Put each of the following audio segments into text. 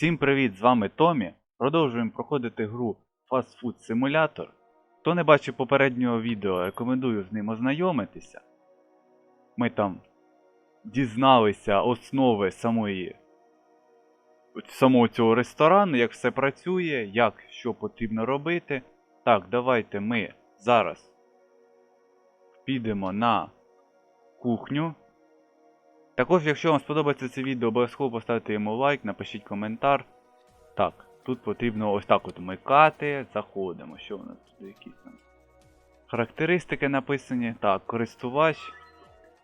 Всім привіт, з вами Томі. Продовжуємо проходити гру Fast Food Simulator. Хто не бачив попереднього відео, рекомендую з ним ознайомитися. Ми там дізналися основи самої самого цього ресторану, як все працює, як що потрібно робити. Так, давайте ми зараз підемо на кухню. Також, якщо вам сподобається це відео, обов'язково поставте йому лайк, напишіть коментар. Так, тут потрібно ось так от вмикати. Заходимо. Що у нас тут якісь там? Характеристики написані. Так, користувач.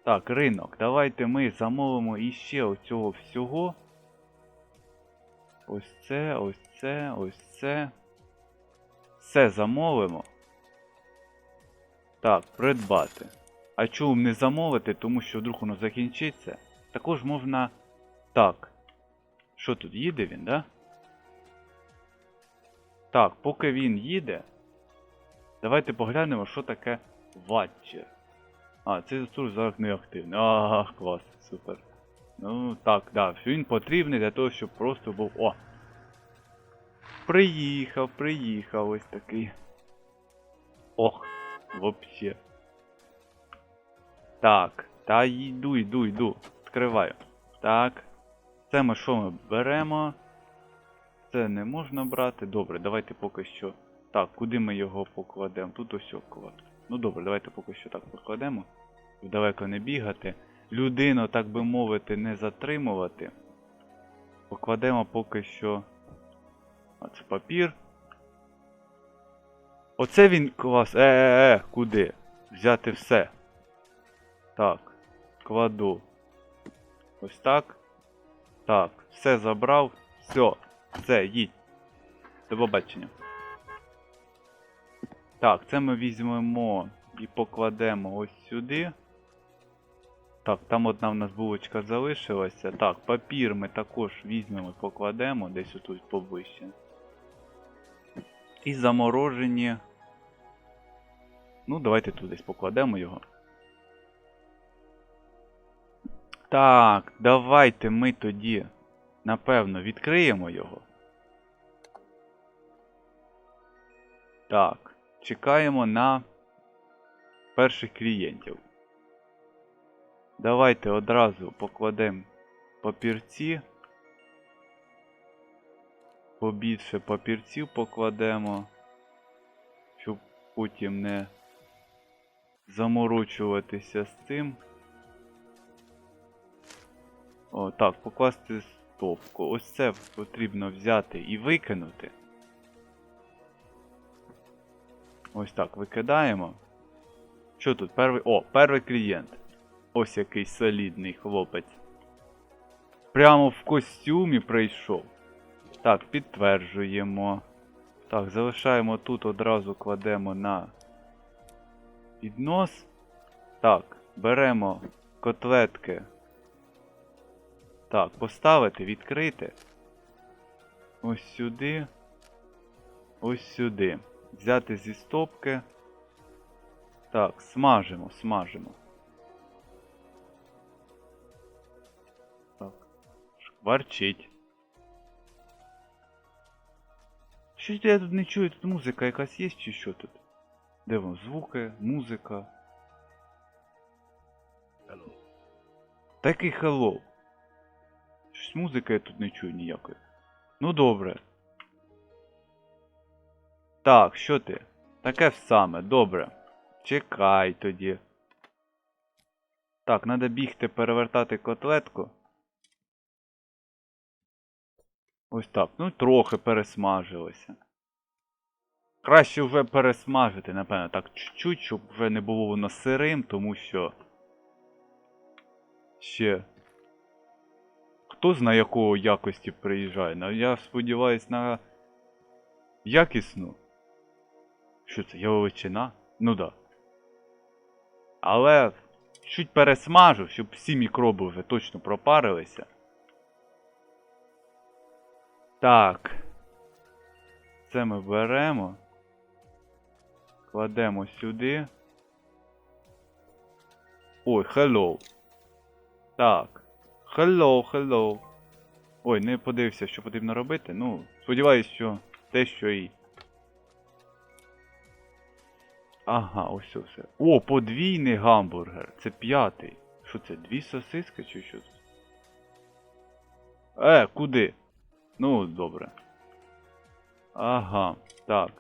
Так, ринок. Давайте ми замовимо іще оцього всього. Ось це, ось це, ось це. Все замовимо. Так, придбати. А чому не замовити, тому що вдруг воно закінчиться. Також можна. Так. Що тут? Їде він, да? Так, поки він їде. Давайте поглянемо, що таке ватчер. А, цей ресурс зараз не активний. Ага, клас, супер. Ну так, да, він потрібний для того, щоб просто був. О! Приїхав, приїхав ось такий. Ох, вообще. Так, та йду, йду, йду. Відкриваю. Так. Це ми що ми беремо? Це не можна брати. Добре, давайте поки що. Так, куди ми його покладемо? Тут ось клад. Ну добре, давайте поки що так покладемо. Далеко не бігати. Людину, так би мовити, не затримувати. Покладемо поки що. А це папір. Оце він клас. Е-е-е, куди? Взяти все. Так, кладу. Ось так. Так, все забрав. Все, все, їдь. До побачення. Так, це ми візьмемо і покладемо ось сюди. Так, там одна в нас булочка залишилася. Так, папір ми також візьмемо і покладемо десь отут поближче. І заморожені. Ну, давайте тут десь покладемо його. Так, давайте ми тоді, напевно, відкриємо його. Так, чекаємо на перших клієнтів. Давайте одразу покладемо папірці. Побільше папірців покладемо, щоб потім не заморочуватися з цим. О, так, покласти стопку. Ось це потрібно взяти і викинути. Ось так, викидаємо. Що тут? Перший. О, перший клієнт. Ось який солідний хлопець. Прямо в костюмі прийшов. Так, підтверджуємо. Так, залишаємо тут, одразу кладемо на піднос. Так, беремо котлетки. Так, поставити, відкрити. Ось сюди. Ось сюди. Взяти зі стопки. Так, смажимо, смажимо. Так. Шкварчить. Що я тут не чую? Тут музика якась є чи що тут? Де воно? Звуки, музика. Hello. Такий hello. Щось музики я тут не чую ніякої. Ну добре. Так, що ти? Таке саме, добре. Чекай тоді. Так, треба бігти перевертати котлетку. Ось так. Ну, трохи пересмажилося. Краще вже пересмажити, напевно, так чуть-чуть, щоб вже не було воно сирим, тому що. Ще. Хто знає якого якості приїжджає? Ну, я сподіваюсь на якісну. Що це? Яловичина? Ну да. Але чуть пересмажу, щоб всі мікроби вже точно пропарилися. Так. Це ми беремо. Кладемо сюди. Ой, hello. Так. Hello, hello. Ой, не подивився, що потрібно робити. Ну, сподіваюсь, що те, що і. Ага, ось все. О, подвійний гамбургер. Це п'ятий. Що це? Дві сосиски чи що? Е, куди? Ну, добре. Ага, так.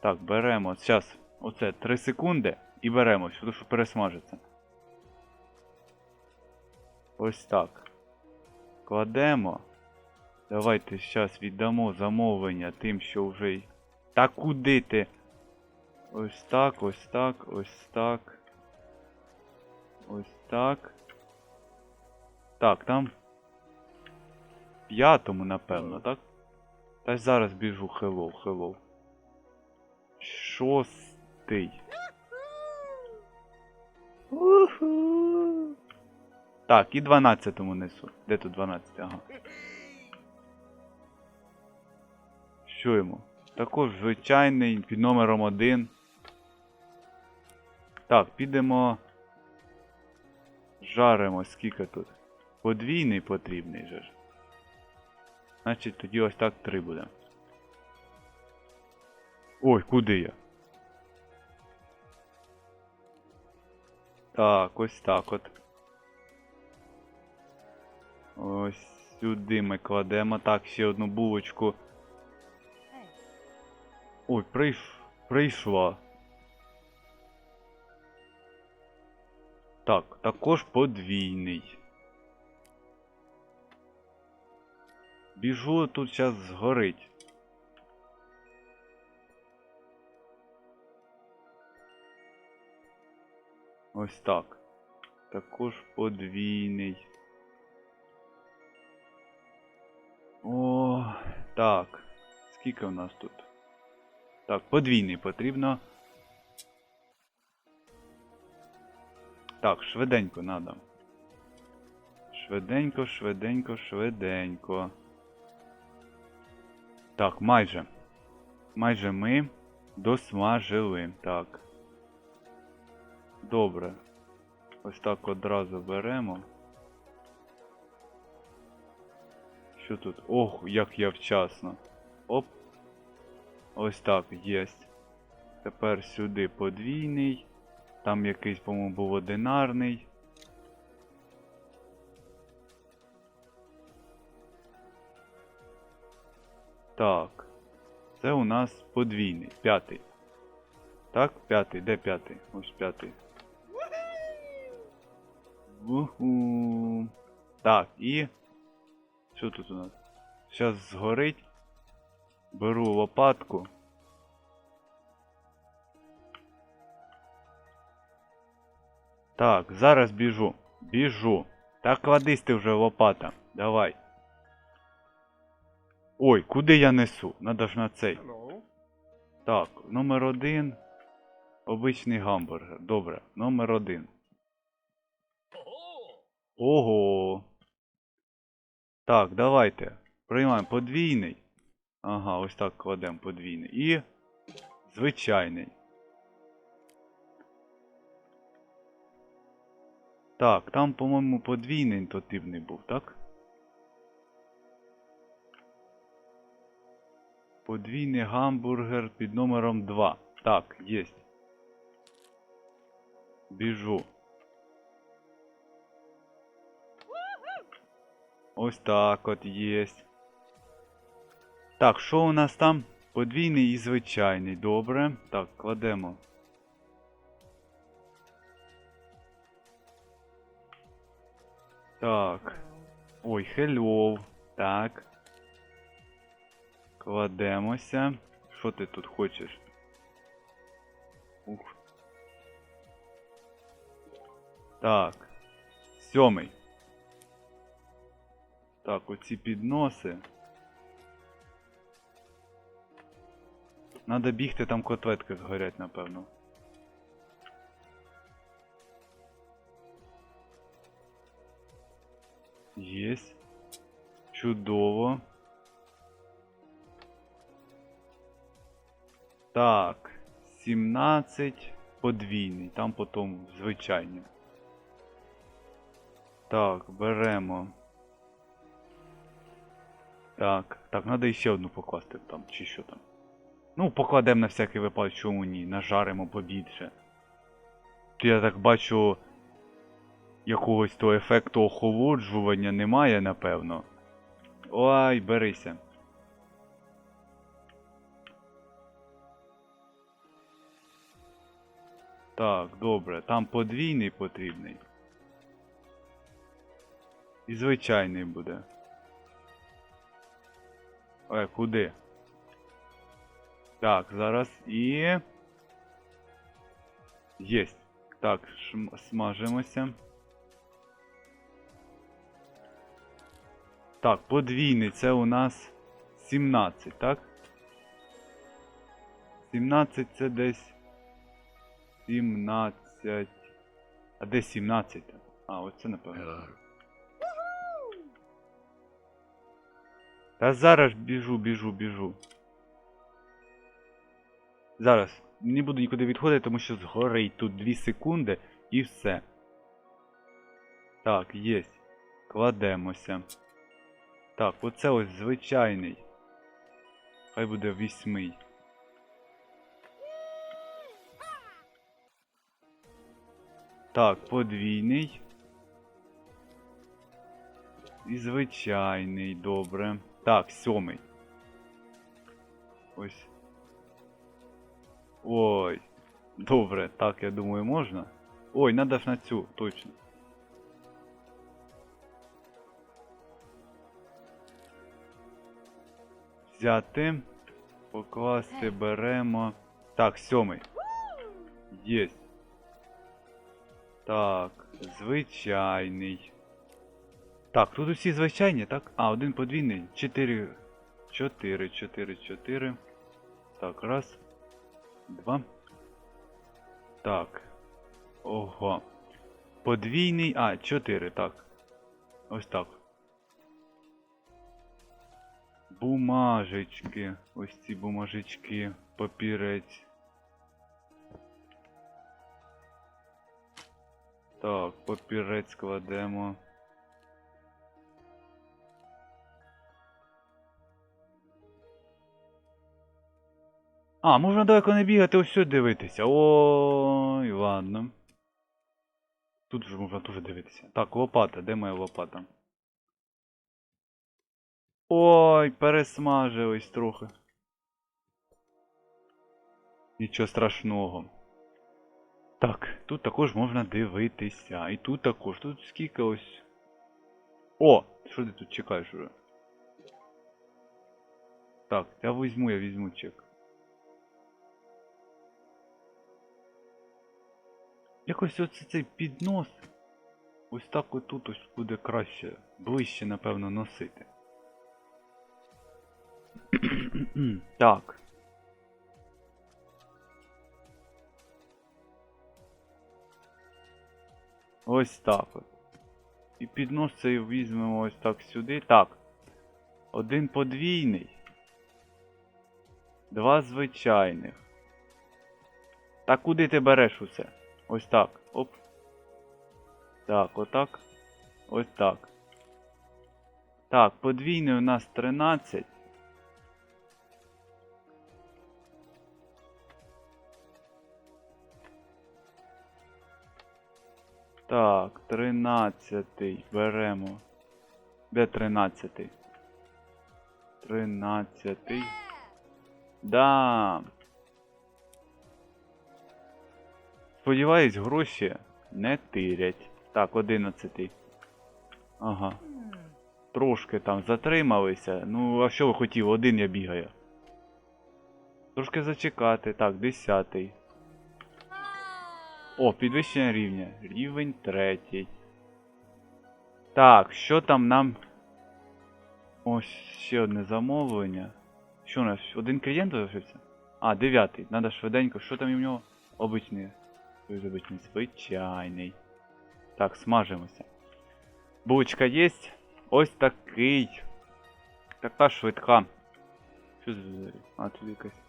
Так, беремо. Зараз. Оце 3 секунди і беремо, що пересмажиться. Ось так. Кладемо. Давайте зараз віддамо замовлення тим, що вже. й- Та куди ти? Ось так, ось так, ось так. Ось так. Так, там. П'ятому, напевно, так? Та ж зараз біжу, хеллоу, хеллоу. Шостий. Уху. Так, і 12-му несу. Де тут 12? Ага. Що йому? Також звичайний під номером 1. Так, підемо. Жаримо, скільки тут. Подвійний потрібний же ж. Значить, тоді ось так 3 буде. Ой, куди я? Так, ось так от. Ось сюди ми кладемо. Так, ще одну булочку. Ой, прийш... прийшла. Так, також подвійний. Біжу, тут зараз згорить. Ось так. Також подвійний. О, так. Скільки у нас тут? Так, подвійний потрібно. Так, швиденько надо. Швиденько, швиденько, швиденько. Так, майже. Майже ми досмажили. Так. Добре. Ось так одразу беремо. Що тут? Ох, як я вчасно. Оп. Ось так, єсть. Тепер сюди подвійний. Там якийсь, по-моєму, був одинарний. Так. Це у нас подвійний. П'ятий. Так, п'ятий. Де п'ятий? Ось п'ятий. Уху. Так, і. Що тут у нас? Зараз згорить. Беру лопатку. Так, зараз біжу. Біжу. Так кладись ти вже лопата. Давай. Ой, куди я несу? Надо ж на цей. Так, номер один. Обичний гамбургер. Добре, номер один. Ого. Так, давайте. Приймаємо подвійний. Ага, ось так кладемо подвійний. І. Звичайний. Так, там, по-моєму, подвійний потрібний був, так? Подвійний гамбургер під номером 2. Так, єсть. Біжу. Ось так от єсть. Так, що у нас там? Подвійний і звичайний. Добре. Так, кладемо. Так. Ой, хеллоу. Так. Кладемося. Що ти тут хочеш? Ух. Так. Сьомий. Так, оці підноси. Надо бігти, там котлетки згорять, напевно. Єсть. Чудово. Так. 17 подвійний, там потім звичайні. Так, беремо. Так, так, треба ще одну покласти там, чи що там. Ну, покладемо на всякий випадок, чому ні, нажаримо побільше. То я так бачу, якогось того ефекту охолоджування немає, напевно. Ой, берися. Так, добре, там подвійний потрібний. І звичайний буде. Е, куди? Так, зараз і. Єсть. Так, смажимося. Так, подвійний це у нас 17, так? 17 це десь 17. А де 17? А, оце напевно. Та зараз біжу, біжу, біжу. Зараз. Не буду нікуди відходити, тому що згорить тут 2 секунди і все. Так, єсть. Кладемося. Так, оце ось звичайний. Хай буде вісьмий. Так, подвійний. І звичайний, добре. Так, сьомий. Ось. Ой. Добре, так, я думаю, можна. Ой, надо ж на цю, точно. Взяти. Покласти, беремо. Так, сьомий. Єсть. Так, звичайний. Так, тут усі звичайні, так? А, один подвійний. Чотири. Чотири, чотири, чотири. Так, раз. Два. Так. Ого. Подвійний. А, чотири, так. Ось так. Бумажечки. Ось ці бумажечки. Папірець. Так, папірець кладемо. А, можна далеко не бігати, ось сюди дивитися. Ой, ладно. Тут вже можна дуже дивитися. Так, лопата, де моя лопата? Ой, пересмажились трохи. Нічого страшного. Так, тут також можна дивитися. І тут також. Тут скільки ось. О! Що ти тут чекаєш уже? Так, я візьму, я візьму чек. Якось оце цей піднос. Ось так отут ось буде краще, ближче, напевно, носити. так. Ось так от. І піднос цей візьмемо ось так сюди. Так. Один подвійний. Два звичайних. Та куди ти береш усе? Ось так. Оп. Так, отак. Ось так. Так, подвійний у нас 13. Так, 13 беремо. Де 13? 13. Да. Сподіваюсь, гроші не тирять. Так, 11. Ага. Трошки там затрималися. Ну, а що ви хотіли? Один я бігаю. Трошки зачекати. Так, 10. О, підвищення рівня. Рівень третій. Так, що там нам. Ось ще одне замовлення. Що у нас? Один клієнт залишився? А, дев'ятий. Надо швиденько. Що там в нього? Обичний. Той же обичний. Звичайний. Так, смажимося. Булочка є. Ось такий. Така швидка. Що за? А, тут якась.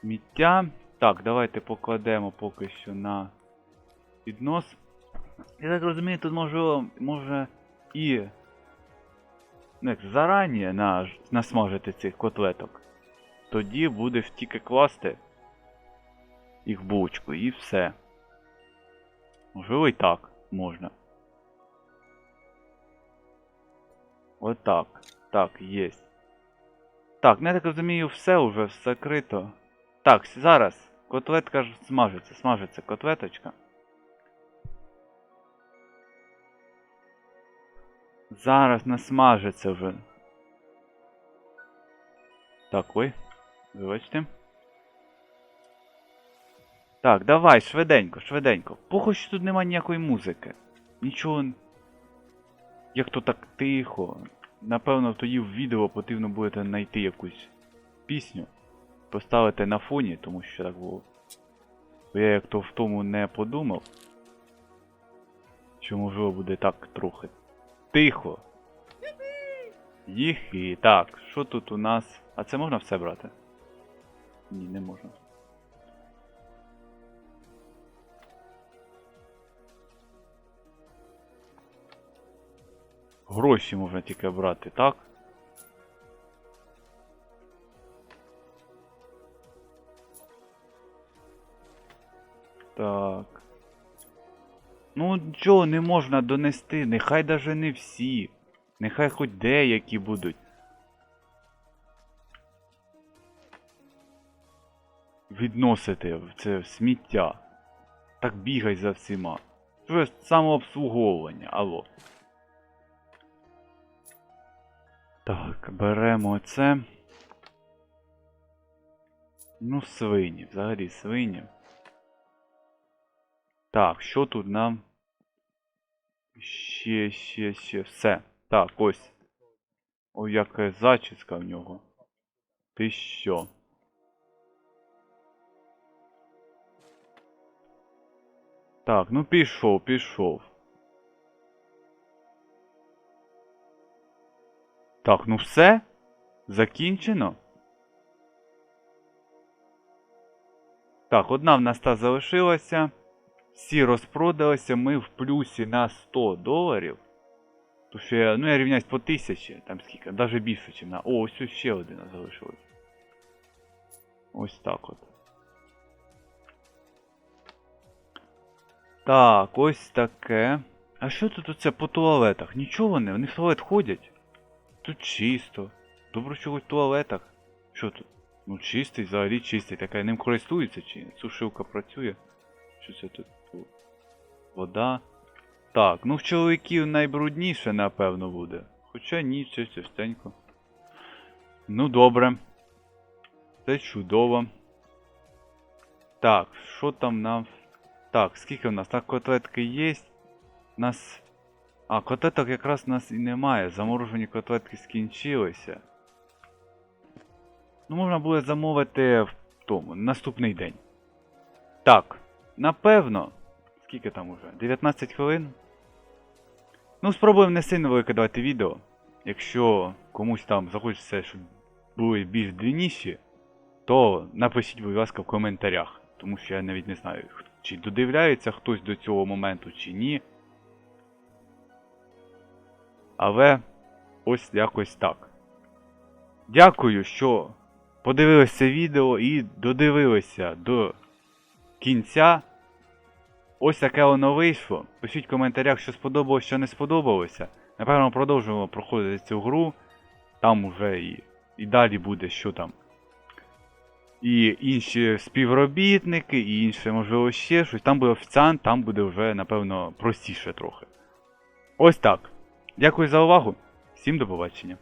Сміття. Так, давайте покладемо поки що на піднос. Я так розумію, тут може, може і ну як зарані на, насмажити цих котлеток, тоді будеш тільки класти їх в булочку і все. Можливо і так можна. Отак. Так, єсть. Так, ну я так розумію, все уже закрито. Так, зараз. Котлетка ж смажиться, смажиться котлеточка. Зараз насмажиться вже. Так, ой. Вибачте. Так, давай, швиденько, швиденько. Похуй, що тут нема ніякої музики. Нічого. Як то так тихо. Напевно, тоді в відео потрібно буде знайти якусь пісню. Поставити на фоні, тому що так було. Бо я як то в тому не подумав. Що можливо буде так трохи. Тихо. Їхи. Так, що тут у нас. А це можна все брати? Ні, не можна. Гроші можна тільки брати, так? Так. Ну, чого не можна донести? Нехай даже не всі. Нехай хоч деякі будуть. Відносити це в сміття. Так бігай за всіма. Що ж самообслуговування, алло. Так, беремо це. Ну, свині, взагалі свині. Так, що тут нам? Ще, ще, ще. Все. Так, ось. О, яка зачіска в нього. Ти що? Так, ну пішов, пішов. Так, ну все? Закінчено? Так, одна в нас та залишилася. Всі розпродалися, ми в плюсі на 100 доларів. То що я, ну я рівняюсь по 1000, там скільки, навіть більше, ніж на. О, ось ще один залишилось. Ось так от. Так, ось таке. А що тут оце по туалетах? Нічого не, вони в туалет ходять. Тут чисто. Добре, хоч в туалетах. Що тут? Ну чистий, взагалі чистий. Така ним користується чи? Сушилка працює. Що це тут? Вода. Так, ну в чоловіків найбрудніше, напевно, буде. Хоча ні, це чистенько. Ну добре. Це чудово. Так, що там нам. Так, скільки в нас? Так, котлетки є. У нас. А, котлеток якраз у нас і немає. Заморожені котлетки скінчилися. Ну, можна буде замовити в тому, наступний день. Так, напевно. Скільки там уже? 19 хвилин. Ну, спробуємо не сильно викидати відео. Якщо комусь там захочеться, щоб були більш длинніші, то напишіть, будь ласка, в коментарях. Тому що я навіть не знаю, чи додивляється хтось до цього моменту, чи ні. Але ось якось так. Дякую, що подивилися відео і додивилися до кінця. Ось таке воно вийшло. Пишіть в коментарях, що сподобалось, що не сподобалося. Напевно, продовжуємо проходити цю гру. Там уже і, і далі буде що там. І інші співробітники, і інше, можливо, ще щось. Там буде офіціант, там буде вже, напевно, простіше трохи. Ось так. Дякую за увагу. Всім до побачення.